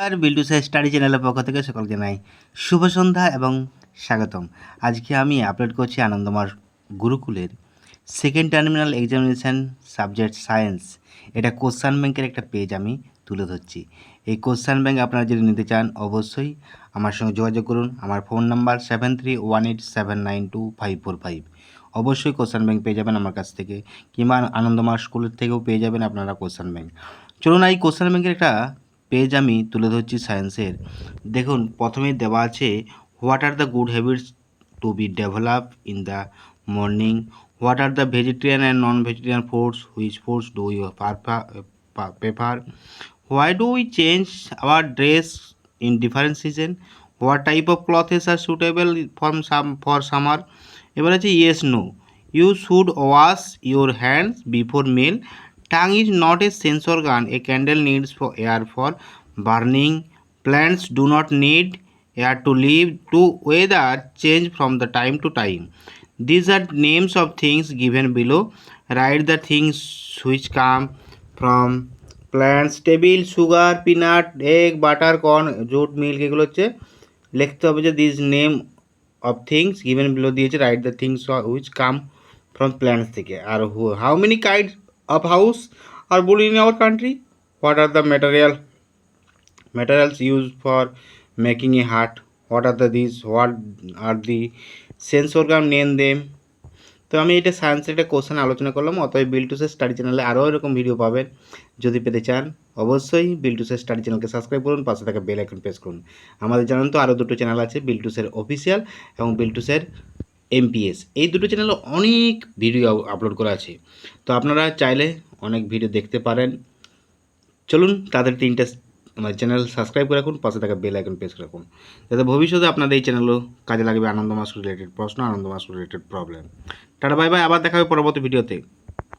আর Biltu sir study চ্যানেলের পক্ষ থেকে সকলকে জানাই শুভ সন্ধ্যা এবং স্বাগতম। আজকে আমি আপলোড করছি আনন্দমার গুরুকুলের second terminal examination subject science এটা কোশ্চান ব্যাংকের একটা পেজ আমি তুলে ধরছি। এই কোশ্চান ব্যাংক আপনারা যদি নিতে চান, অবশ্যই আমার সঙ্গে যোগাযোগ করুন। আমার phone number seven three one eight seven nine two five four five অবশ্যই কোশ্চান ব্যাংক পেয়ে যাবেন আমার কাছ থেকে, কিংবা আনন্দমার স্কুলের থেকেও পেয়ে যাবেন আপনারা কোশ্চান ব্যাংক চলুন, এই কোশ্চান ব্যাংকের একটা পেজ আমি তুলে ধরছি সায়েন্সের দেখুন, প্রথমেই দেওয়া আছে what are the good habits to be develop in the morning what are the vegetarian and non vegetarian foods which foods do you prefer why do we change our dress in different season what type of clothes are suitable for some for summer এবার আছে yes no you should wash your hands before meal Tongue is not a sense organ. A candle needs for air for burning. Plants do not need air to live. To weather change from the time to time. These are names of things given below. Write the things which come from plants. Table, sugar, peanut, egg, butter, corn, jute, milk এগুলো হচ্ছে লিখতে হবে যে this name of things given below দিয়েছে right the things which come from plants থেকে আর how many kind of house are built in our country. What are the material, materials used for making a hut? What are the these, what are the sense organ name them? তো আমি এটা সায়েন্সের একটা question আলোচনা করলাম, অতএব বিল্টুসের study চ্যানেলে আরও এরকম ভিডিও পাবেন। যদি পেতে চান, অবশ্যই বিল্টুসের স্টাডি চ্যানেলকে সাবস্ক্রাইব করুন, পাশে থাকা বেল আইকন প্রেস করুন। আমাদের জানান তো আরও দুটো চ্যানেল আছে বিল্টুসের অফিসিয়াল এবং বিল্টুসের এমপিএস এই দুটো চ্যানেলে অনেক ভিডিও আপলোড করা আছে। তো আপনারা চাইলে অনেক ভিডিও দেখতে পারেন। চলুন তাদের তিনটা আমার চ্যানেল সাবস্ক্রাইব করে রাখুন, পাশে থাকা বেল আইকন প্রেস রাখুন। যাতে ভবিষ্যতে আপনাদের এই চ্যানেলও কাজে লাগবে আনন্দ মাস রিলেটেড প্রশ্ন আনন্দ মাস related problem tata bye bye আবার দেখা হবে পরবর্তী ভিডিওতে